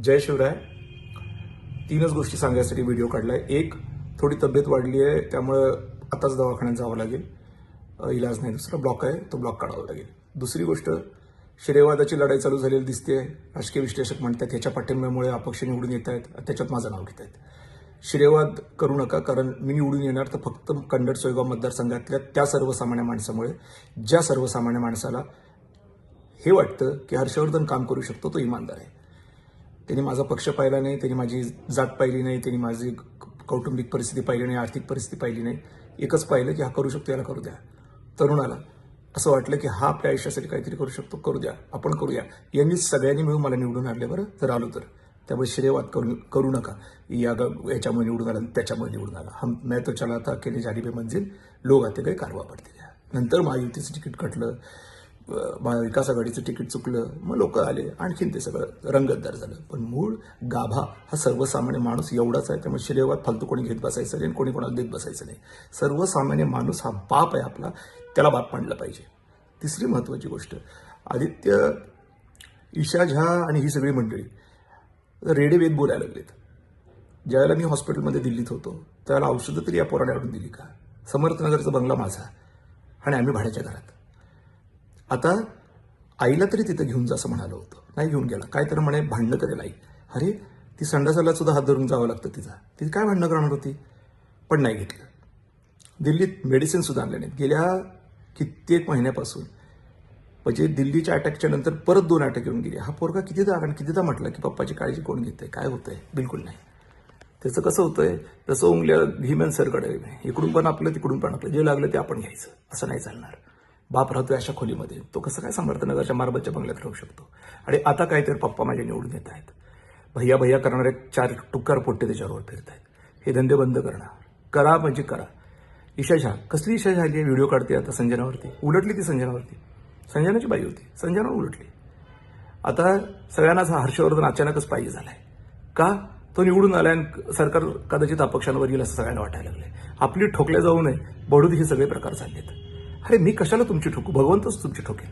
जय शिवराय. तीनच गोष्टी सांगायसाठी व्हिडिओ काढला आहे एक थोडी तब्येत वाढली आहे त्यामुळं आताच दवाखान्यात जावं लागेल. इलाज नाही. दुसरा ब्लॉक आहे तो ब्लॉक काढावा लागेल. दुसरी गोष्ट श्रेयवादाची लढाई चालू झालेली दिसते राजकीय विश्लेषक म्हणतात ह्याच्या पाठिंब्यामुळे अपक्ष निवडून येत आहेत त्याच्यात माझं नाव घेत आहेत. श्रेयवाद करू नका कारण मी निवडून येणार तर फक्त कन्नड सोयगाव मतदारसंघातल्या त्या सर्वसामान्य माणसामुळे ज्या सर्वसामान्य माणसाला हे वाटतं की हर्षवर्धन काम करू शकतो तो इमानदार आहे. त्यांनी माझा पक्ष पाहिला नाही त्यांनी माझी जात पाहिली नाही त्यांनी माझी कौटुंबिक परिस्थिती पाहिली नाही आर्थिक परिस्थिती पाहिली नाही. एकच पाहिलं की हा करू शकतो याला करू द्या. तरुणाला असं वाटलं की हा आपल्या आयुष्यासाठी काहीतरी करू शकतो करू द्या आपण करूया. यांनी सगळ्यांनी मिळून मला निवडून आणले बरं जर आलो तर. त्यामुळे श्रेयवाद करू करू नका. या याच्यामुळे निवडून आला त्याच्यामुळे निवडून आला. हम मैं तो चला था अकेले झाली बे मंजिल. लोक आते काही कारवा पडते नंतर महायुतीचं तिकीट कटलं. महाविकास आघाडीचं तिकीट चुकलं मग लोक आले आणखीन ते सगळं रंगतदार झालं. पण मूळ गाभा हा सर्वसामान्य माणूस एवढाच आहे त्यामुळे श्रेयवाद फालतू कोणी घेत बसायचं नाही आणि कोणी कोणाला देत बसायचं नाही. सर्वसामान्य माणूस हा बाप आहे आपला त्याला बाप मांडला पाहिजे. तिसरी महत्त्वाची गोष्ट आदित्य ईशा झा आणि ही सगळी मंडळी रेडे वेद बोलायला लागलेत. ज्यावेळेला मी हॉस्पिटलमध्ये दिल्लीत होतो त्यावेळेला औषधं तरी या पोराने आणून दिली का? समर्थनगरचा बंगला माझा आणि आम्ही भाड्याच्या घरात. आता आईला तरी तिथं घेऊन जा असं म्हणालं होतं. नाही घेऊन गेला. काय तर म्हणे भांडणं करेल आई. अरे ती संडासाला सुद्धा हात धरून जावं लागतं तिचा. ती काय भांडणं करणार होती? पण नाही घेतलं. दिल्लीत मेडिसिन सुद्धा आणले नाहीत. गेल्या कित्येक महिन्यापासून. म्हणजे दिल्लीच्या अटॅकच्या नंतर परत दोन अटॅक येऊन गेली. हा पोरगा कितीदा कारण कितीदा म्हटलं की पप्पाची काळजी कोण घेते काय होतंय? बिलकुल नाही. त्याचं कसं होतंय? जसं उंगल्या भीमन सरकडे. इकडून पण आपलं तिकडून पण आपलं. जे लागलं ते आपण घ्यायचं. असं नाही चालणार. बाप राहतोय अशा खोलीमध्ये. तो कसं काय समर्थनगरच्या मार्बलच्या बंगल्यात राहू शकतो? आणि आता काय तर पप्पा माझे निवडून येत आहेत. भैया भैया करणारे चार टुक्कार पोट्टे त्याच्यावर फिरत आहेत हे धंदे बंद करणार करा म्हणजे करा. इशा झा कसली ईशा झाली आहे? व्हिडिओ काढते आता संजनावरती. उलटली ती संजनावरती. संजनाची बाई होती. संजना उलटली. आता सगळ्यांनाच हा हर्षवर्धन अचानकच पाहिजे झालाय. का? तो निवडून आलाय आणि सरकार कदाचित अपक्षांवर येईल असं सगळ्यांना वाटायला लागलंय. आपली ठोकल्या जाऊ नये. बडूद हे सगळे प्रकार चाललेत. अरे मी कशाला तुमची ठोकू? भगवंतच तुमची ठोकेल.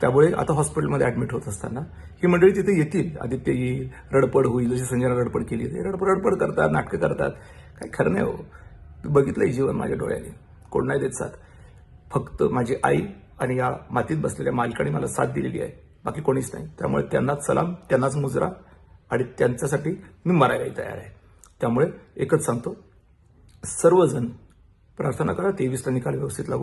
त्यामुळे आता हॉस्पिटलमध्ये ॲडमिट होत असताना ही मंडळी तिथे येतील. आदित्य येईल रडपड होईल. जशी संजना रडपड केली ते रडपड रडपड करतात नाटकं करतात. काय खरं नाही हो. बघितलंय जीवन माझ्या डोळ्याने. कोण नाही देत साथ. फक्त माझी आई आणि या मातीत बसलेल्या मालकाने मला साथ दिलेली आहे. बाकी कोणीच नाही. त्यामुळे त्यांनाच सलाम त्यांनाच मुजरा आणि त्यांच्यासाठी मी मरायलाही तयार आहे. त्यामुळे एकच सांगतो सर्वजण प्रार्थना करा तेवीसला निकाल व्यवस्थित लागू.